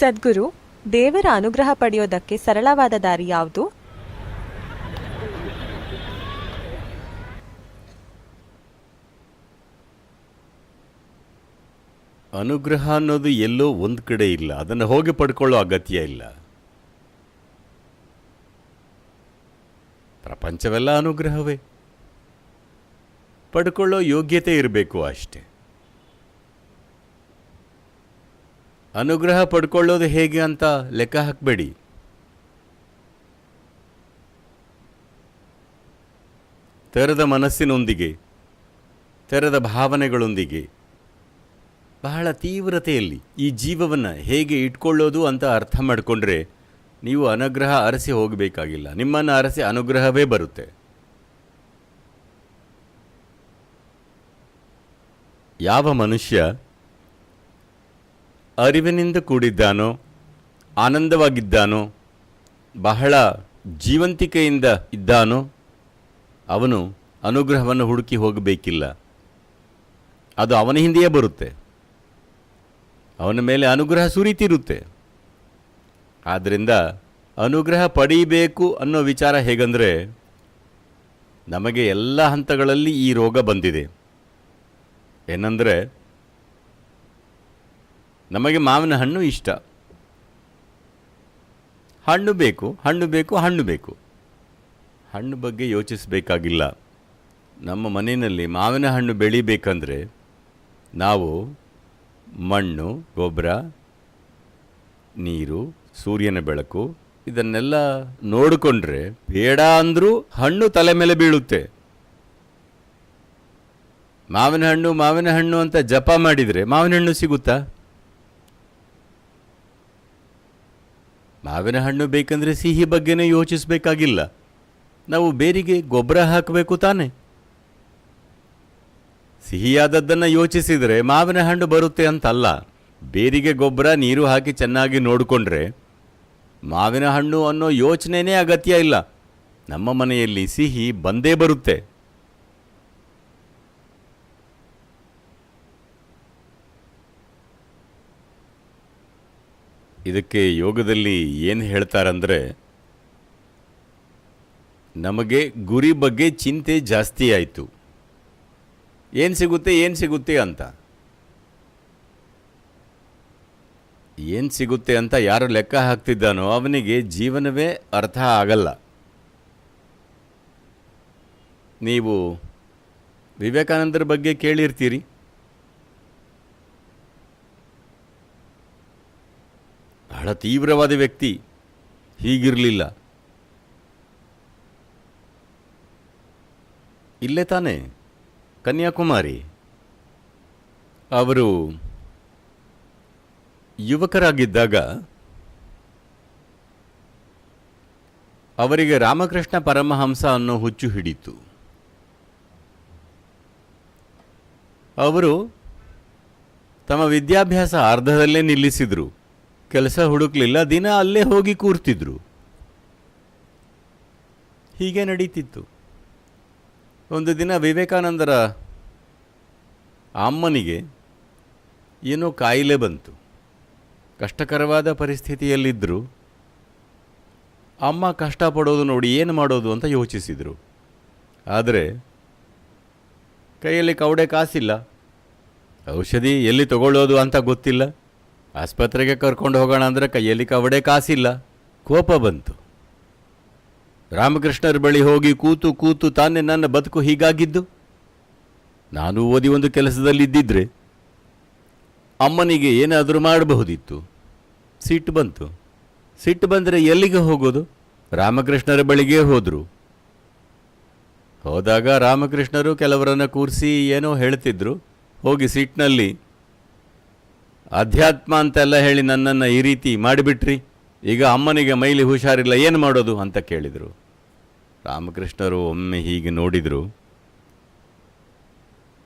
ಸದ್ಗುರು, ದೇವರ ಅನುಗ್ರಹ ಪಡೆಯೋದಕ್ಕೆ ಸರಳವಾದ ದಾರಿ ಯಾವುದು? ಅನುಗ್ರಹ ಅನ್ನೋದು ಎಲ್ಲೋ ಒಂದು ಕಡೆ ಇಲ್ಲ. ಅದನ್ನು ಹೋಗಿ ಪಡ್ಕೊಳ್ಳೋ ಅಗತ್ಯ ಇಲ್ಲ. ಪ್ರಪಂಚವೆಲ್ಲ ಅನುಗ್ರಹವೇ. ಪಡ್ಕೊಳ್ಳೋ ಯೋಗ್ಯತೆ ಇರಬೇಕು ಅಷ್ಟೆ. ಅನುಗ್ರಹ ಪಡ್ಕೊಳ್ಳೋದು ಹೇಗೆ ಅಂತ ಲೆಕ್ಕ ಹಾಕಬೇಡಿ. ತೆರೆದ ಮನಸ್ಸಿನೊಂದಿಗೆ, ತೆರೆದ ಭಾವನೆಗಳೊಂದಿಗೆ, ಬಹಳ ತೀವ್ರತೆಯಲ್ಲಿ ಈ ಜೀವವನ್ನು ಹೇಗೆ ಇಟ್ಕೊಳ್ಳೋದು ಅಂತ ಅರ್ಥ ಮಾಡಿಕೊಂಡ್ರೆ ನೀವು ಅನುಗ್ರಹ ಅರಸಿ ಹೋಗಬೇಕಾಗಿಲ್ಲ. ನಿಮ್ಮನ್ನು ಅರಸಿ ಅನುಗ್ರಹವೇ ಬರುತ್ತೆ. ಯಾವ ಮನುಷ್ಯ ಅರಿವಿನಿಂದ ಕೂಡಿದ್ದಾನೋ, ಆನಂದವಾಗಿದ್ದಾನೋ, ಬಹಳ ಜೀವಂತಿಕೆಯಿಂದ ಇದ್ದಾನೋ, ಅವನು ಅನುಗ್ರಹವನ್ನು ಹುಡುಕಿ ಹೋಗಬೇಕಿಲ್ಲ. ಅದು ಅವನ ಹಿಂದೆಯೇ ಬರುತ್ತೆ. ಅವನ ಮೇಲೆ ಅನುಗ್ರಹ ಸುರಿತಿರುತ್ತೆ. ಆದ್ದರಿಂದ ಅನುಗ್ರಹ ಪಡೀಬೇಕು ಅನ್ನೋ ವಿಚಾರ ಹೇಗಂದರೆ, ನಮಗೆ ಎಲ್ಲ ಹಂತಗಳಲ್ಲಿ ಈ ರೋಗ ಬಂದಿದೆ. ಏನಂದರೆ ನಮಗೆ ಮಾವಿನ ಹಣ್ಣು ಇಷ್ಟ. ಹಣ್ಣು ಬೇಕು ಹಣ್ಣು ಬೇಕು ಹಣ್ಣು ಬೇಕು. ಹಣ್ಣು ಬಗ್ಗೆ ಯೋಚಿಸಬೇಕಾಗಿಲ್ಲ. ನಮ್ಮ ಮನೆಯಲ್ಲಿ ಮಾವಿನ ಹಣ್ಣು ಬೆಳಿಬೇಕಂದ್ರೆ ನಾವು ಮಣ್ಣು, ಗೊಬ್ಬರ, ನೀರು, ಸೂರ್ಯನ ಬೆಳಕು ಇದನ್ನೆಲ್ಲ ನೋಡಿಕೊಂಡ್ರೆ ಬೇಡ ಅಂದರೂ ಹಣ್ಣು ತಲೆ ಮೇಲೆ ಬೀಳುತ್ತೆ. ಮಾವಿನ ಹಣ್ಣು ಮಾವಿನ ಹಣ್ಣು ಅಂತ ಜಪ ಮಾಡಿದರೆ ಮಾವಿನ ಹಣ್ಣು ಸಿಗುತ್ತಾ? ಮಾವಿನ ಹಣ್ಣು ಬೇಕಂದ್ರೆ ಸಿಹಿ ಬಗ್ಗೆನೇ ಯೋಚಿಸಬೇಕಾಗಿಲ್ಲ. ನಾವು ಬೇರಿಗೆ ಗೊಬ್ಬರ ಹಾಕಬೇಕು ತಾನೆ. ಸಿಹಿಯಾದದ್ದನ್ನು ಯೋಚಿಸಿದರೆ ಮಾವಿನ ಹಣ್ಣು ಬರುತ್ತೆ ಅಂತಲ್ಲ. ಬೇರಿಗೆ ಗೊಬ್ಬರ, ನೀರು ಹಾಕಿ ಚೆನ್ನಾಗಿ ನೋಡಿಕೊಂಡ್ರೆ ಮಾವಿನ ಹಣ್ಣು ಅನ್ನೋ ಯೋಚನೆನೇ ಅಗತ್ಯ ಇಲ್ಲ. ನಮ್ಮ ಮನೆಯಲ್ಲಿ ಸಿಹಿ ಬಂದೇ ಬರುತ್ತೆ. ಇದಕ್ಕೆ ಯೋಗದಲ್ಲಿ ಏನು ಹೇಳ್ತಾರಂದ್ರೆ, ನಮಗೆ ಗುರಿ ಬಗ್ಗೆ ಚಿಂತೆ ಜಾಸ್ತಿ ಆಯಿತು. ಏನು ಸಿಗುತ್ತೆ ಏನು ಸಿಗುತ್ತೆ ಅಂತ. ಏನು ಸಿಗುತ್ತೆ ಅಂತ ಯಾರು ಲೆಕ್ಕ ಹಾಕ್ತಿದ್ದಾನೋ ಅವನಿಗೆ ಜೀವನವೇ ಅರ್ಥ ಆಗಲ್ಲ. ನೀವು ವಿವೇಕಾನಂದರ ಬಗ್ಗೆ ಕೇಳಿರ್ತೀರಿ. ಬಹಳ ತೀವ್ರವಾದ ವ್ಯಕ್ತಿ ಹೀಗಿರಲಿಲ್ಲ. ಇಲ್ಲೇ ತಾನೇ? ಕನ್ಯಾಕುಮಾರಿ. ಅವರು ಯುವಕರಾಗಿದ್ದಾಗ ಅವರಿಗೆ ರಾಮಕೃಷ್ಣ ಪರಮಹಂಸ ಅನ್ನೋ ಹುಚ್ಚು ಹಿಡಿತು ಅವರು ತಮ್ಮ ವಿದ್ಯಾಭ್ಯಾಸ ಅರ್ಧದಲ್ಲೇ ನಿಲ್ಲಿಸಿದರು. ಕೆಲಸ ಹುಡುಕ್ಲಿಲ್ಲ, ದಿನ ಅಲ್ಲೇ ಹೋಗಿ ಕೂರ್ತಿದ್ರು. ಹೀಗೆ ನಡೀತಿತ್ತು. ಒಂದು ದಿನ ವಿವೇಕಾನಂದರ ಅಮ್ಮನಿಗೆ ಏನೋ ಕಾಯಿಲೆ ಬಂತು. ಕಷ್ಟಕರವಾದ ಪರಿಸ್ಥಿತಿಯಲ್ಲಿದ್ದರು ಅಮ್ಮ ಕಷ್ಟಪಡೋದು ನೋಡಿ ಏನು ಮಾಡೋದು ಅಂತ ಯೋಚಿಸಿದರು. ಆದರೆ ಕೈಯಲ್ಲಿ ಕವಡೆ ಕಾಸಿಲ್ಲ. ಔಷಧಿ ಎಲ್ಲಿ ತಗೊಳ್ಳೋದು ಅಂತ ಗೊತ್ತಿಲ್ಲ. ಆಸ್ಪತ್ರೆಗೆ ಕರ್ಕೊಂಡು ಹೋಗೋಣ ಅಂದರೆ ಕೈಯಲ್ಲಿ ಕವಡೆ ಕಾಸಿಲ್ಲ. ಕೋಪ ಬಂತು. ರಾಮಕೃಷ್ಣರ ಬಳಿ ಹೋಗಿ ಕೂತು ಕೂತು ತಾನೇ ನನ್ನ ಬದುಕು ಹೀಗಾಗಿದ್ದು? ನಾನು ಓದಿ ಒಂದು ಕೆಲಸದಲ್ಲಿದ್ದಿದ್ರೆ ಅಮ್ಮನಿಗೆ ಏನಾದರೂ ಮಾಡಬಹುದಿತ್ತು. ಸಿಟ್ಟು ಬಂತು. ಸಿಟ್ಟು ಬಂದರೆ ಎಲ್ಲಿಗೆ ಹೋಗೋದು? ರಾಮಕೃಷ್ಣರ ಬಳಿಗೆ ಹೋದರು. ಹೋದಾಗ ರಾಮಕೃಷ್ಣರು ಕೆಲವರನ್ನು ಕೂರಿಸಿ ಏನೋ ಹೇಳ್ತಿದ್ರು. ಹೋಗಿ ಸಿಟ್ಟಿನಲ್ಲಿ ಅಧ್ಯಾತ್ಮ ಅಂತೆಲ್ಲ ಹೇಳಿ ನನ್ನನ್ನು ಈ ರೀತಿ ಮಾಡಿಬಿಟ್ರಿ. ಈಗ ಅಮ್ಮನಿಗೆ ಮೈಲಿ ಹುಷಾರಿಲ್ಲ, ಏನು ಮಾಡೋದು ಅಂತ ಕೇಳಿದರು. ರಾಮಕೃಷ್ಣರು ಒಮ್ಮೆ ಹೀಗೆ ನೋಡಿದರು.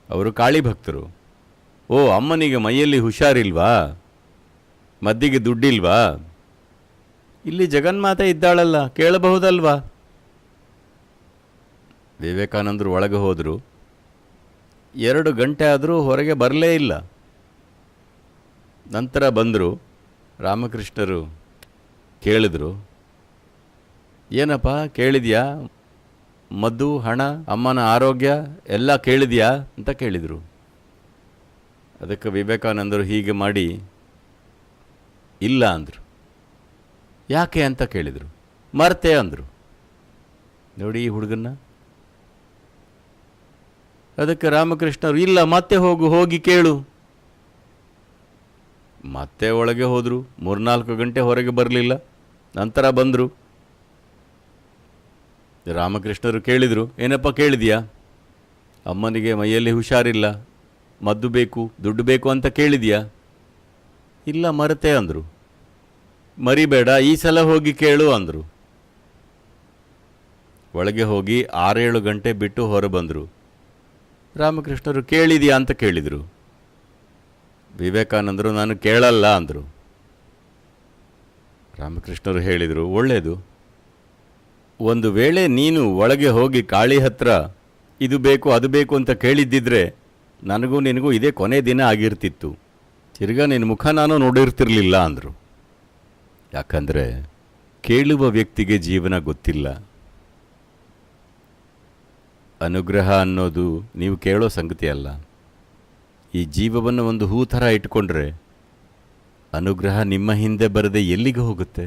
ಅವರು ಕಾಳಿ ಭಕ್ತರು. ಓ, ಅಮ್ಮನಿಗೆ ಮೈಯಲ್ಲಿ ಹುಷಾರಿಲ್ವಾ? ಮದ್ದಿಗೆ ದುಡ್ಡಿಲ್ವಾ? ಇಲ್ಲಿ ಜಗನ್ಮಾತೆ ಇದ್ದಾಳಲ್ಲ, ಕೇಳಬಹುದಲ್ವಾ? ವಿವೇಕಾನಂದರು ಒಳಗೆ ಹೋದರು. ಎರಡು ಗಂಟೆ ಆದರೂ ಹೊರಗೆ ಬರಲೇ ಇಲ್ಲ. ನಂತರ ಬಂದರು, ರಾಮಕೃಷ್ಣರು ಕೇಳಿದ್ರು, ಏನಪ್ಪ ಕೇಳಿದ್ಯಾ? ಮದ್ದು, ಹಣ, ಅಮ್ಮನ ಆರೋಗ್ಯ ಎಲ್ಲ ಕೇಳಿದ್ಯಾ ಅಂತ ಕೇಳಿದರು. ಅದಕ್ಕೆ ವಿವೇಕಾನಂದರು ಹೀಗೆ ಮಾಡಿ, ಇಲ್ಲ ಅಂದರು. ಯಾಕೆ ಅಂತ ಕೇಳಿದರು. ಮರ್ತೆ ಅಂದರು. ನೋಡಿ ಈ ಹುಡುಗನ್ನ. ಅದಕ್ಕೆ ರಾಮಕೃಷ್ಣರು, ಇಲ್ಲ, ಮತ್ತೆ ಹೋಗು, ಹೋಗಿ ಕೇಳು. ಮತ್ತೆ ಒಳಗೆ ಹೋದರು, ಮೂರ್ನಾಲ್ಕು ಗಂಟೆ ಹೊರಗೆ ಬರಲಿಲ್ಲ, ನಂತರ ಬಂದರು. ರಾಮಕೃಷ್ಣರು ಕೇಳಿದರು, ಏನಪ್ಪ ಕೇಳಿದೆಯಾ? ಅಮ್ಮನಿಗೆ ಮೈಯಲ್ಲಿ ಹುಷಾರಿಲ್ಲ, ಮದ್ದು ಬೇಕು, ದುಡ್ಡು ಬೇಕು ಅಂತ ಕೇಳಿದೆಯಾ? ಇಲ್ಲ ಮರೆತೆ ಅಂದರು. ಮರಿಬೇಡ, ಈ ಸಲ ಹೋಗಿ ಕೇಳು ಅಂದರು. ಒಳಗೆ ಹೋಗಿ ಆರೇಳು ಗಂಟೆ ಬಿಟ್ಟು ಹೊರಬಂದರು. ರಾಮಕೃಷ್ಣರು ಕೇಳಿದೆಯಾ ಅಂತ ಕೇಳಿದರು. ವಿವೇಕಾನಂದರು ನಾನು ಕೇಳಲ್ಲ ಅಂದರು. ರಾಮಕೃಷ್ಣರು ಹೇಳಿದರು ಒಳ್ಳೆಯದು ಒಂದು ವೇಳೆ ನೀನು ಒಳಗೆ ಹೋಗಿ ಕಾಳಿ ಹತ್ರ ಇದು ಬೇಕು, ಅದು ಬೇಕು ಅಂತ ಕೇಳಿದ್ದಿದ್ರೆ ನನಗೂ ನಿನಗೂ ಇದೇ ಕೊನೆ ದಿನ ಆಗಿರ್ತಿತ್ತು. ತಿರ್ಗಾ ನಿನ್ನ ಮುಖ ನಾನು ನೋಡಿರ್ತಿರ್ಲಿಲ್ಲ ಅಂದರು. ಯಾಕಂದರೆ ಕೇಳುವ ವ್ಯಕ್ತಿಗೆ ಜೀವನ ಗೊತ್ತಿಲ್ಲ. ಅನುಗ್ರಹ ಅನ್ನೋದು ನೀವು ಕೇಳೋ ಸಂಗತಿ ಅಲ್ಲ. ಈ ಜೀವವನ್ನು ಒಂದು ಹೂ ಥರ ಇಟ್ಕೊಂಡ್ರೆ ಅನುಗ್ರಹ ನಿಮ್ಮ ಹಿಂದೆ ಬರದೆ ಎಲ್ಲಿಗೆ ಹೋಗುತ್ತೆ?